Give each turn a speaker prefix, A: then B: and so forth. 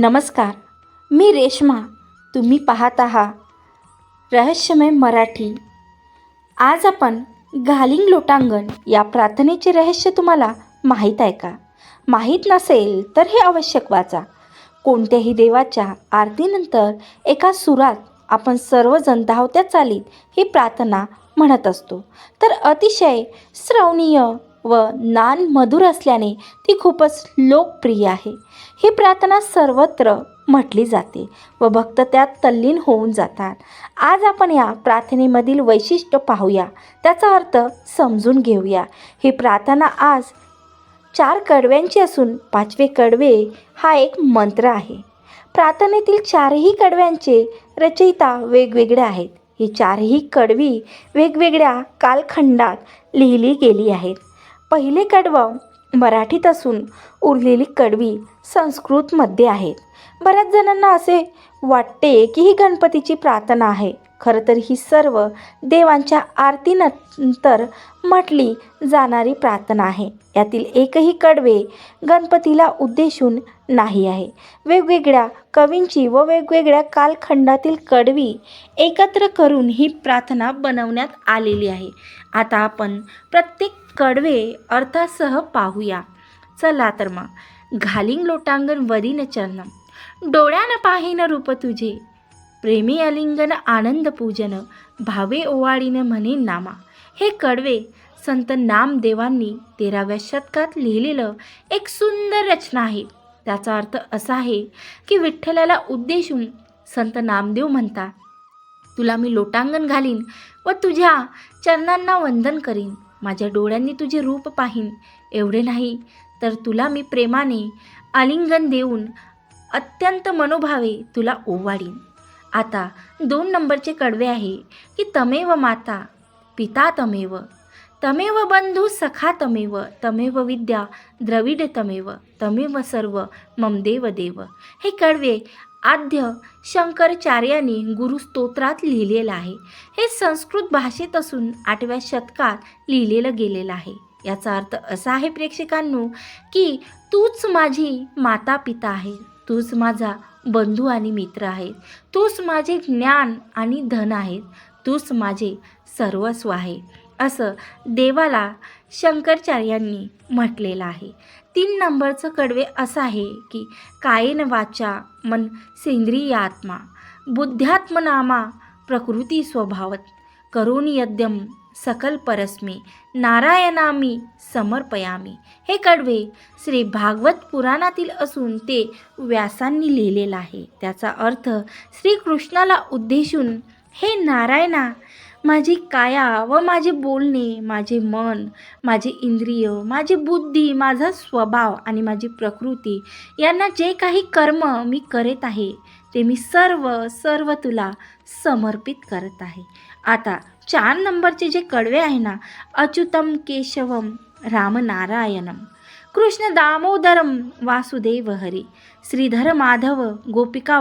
A: नमस्कार मी रेश्मा. तुम्ही पाहत आहात रहस्यमय मराठी. आज आपण घालिंग लोटांगण या प्रार्थनेचे रहस्य तुम्हाला माहीत आहे का? माहीत नसेल तर हे आवश्यक वाचा. कोणत्याही देवाच्या आरतीनंतर एका सुरात आपण सर्वजण धावत्या चालीत ही प्रार्थना म्हणत असतो. तर अतिशय श्रवणीय व नान मधुर असल्याने ती खूपच लोकप्रिय आहे. ही प्रार्थना सर्वत्र म्हटली जाते व भक्त त्यात तल्लीन होऊन जातात. आज आपण या प्रार्थनेमधील वैशिष्ट्य पाहूया. त्याचा अर्थ समजून घेऊया. ही प्रार्थना आज चार कडव्यांची असून पाचवे कडवे हा एक मंत्र आहे. प्रार्थनेतील चारही कडव्यांचे रचयिता वेगवेगळे आहेत. ही चारही कडवी वेगवेगळ्या कालखंडात लिहिली गेली आहेत. पहिले कडवं मराठीत असून उरलेली कडवी संस्कृतमध्ये आहेत. बऱ्याच जणांना असे वाटते की ही गणपतीची प्रार्थना आहे. खरं तर ही सर्व देवांच्या आरतीनंतर म्हटली जाणारी प्रार्थना आहे. यातील एकही कडवे गणपतीला उद्देशून नाही आहे. वेगवेगळ्या कवींची व वेगवेगळ्या कालखंडातील कडवी एकत्र करून ही प्रार्थना बनवण्यात आलेली आहे. आता आपण प्रत्येक कडवे अर्थासह पाहूया. चला तर मग घालिंग लोटांगण वरीन चरणम डोळ्यानं पाहिन रूप तुझे प्रेमी अलिंगन आनंद पूजन भावे ओवाळीने म्हणे नामा. हे कडवे संत नामदेवांनी तेराव्या शतकात लिहिलेलं एक सुंदर रचना आहे. त्याचा अर्थ असा आहे की विठ्ठलाला उद्देशून संत नामदेव म्हणतात तुला मी लोटांगण घालीन व तुझ्या चरणांना वंदन करीन. माझ्या डोळ्यांनी तुझे रूप पाहीन. एवढे नाही तर तुला मी प्रेमाने आलिंगन देऊन अत्यंत मनोभावे तुला ओवाडीन आता दोन नंबरचे कडवे आहे की तमेव माता पिता तमेव. तमेव बंधू सखा तमेव तमेव विद्या द्रविड तमेव तमेव सर्व ममदेव देव हे कडवे आद्य शंकरचार्याने गुरुस्तोत्रात लिहिलेलं आहे. हे संस्कृत भाषेत असून आठव्या शतकात लिहिलेलं गेलेलं आहे. याचा अर्थ असा आहे प्रेक्षकांनो की तूच माझी माता पिता आहे. तूच माझा बंधू आणि मित्र आहेत. तूच माझे ज्ञान आणि धन आहेत. तूच माझे सर्वस्व आहे. असं देवाला शंकराचार्यांनी म्हटलेलं आहे. तीन नंबरचं कडवे असं आहे की कायेन वाचा मन सेंद्रिय आत्मा. बुद्ध्यात्मनामा प्रकृती स्वभावत. करोनी यद्यम सकल परस्मे नारायणामी समर्पयामी. हे कडवे श्री भागवत पुराणातील असून ते व्यासांनी लिहिलेलं आहे. त्याचा अर्थ श्रीकृष्णाला उद्देशून हे नारायणा माझी काया व माझे बोलणे माझे मन माझे इंद्रिय माझी बुद्धी माझा स्वभाव आणि माझी प्रकृती यांना जे काही कर्म मी करत आहे ते मी सर्व सर्व तुला समर्पित करत आहे. आता चार नंबरचे जे कडवे आहे ना अच्युतम केशवम रामनारायणम. कृष्ण दामोदरम वासुदेव हरी श्रीधर माधव गोपिका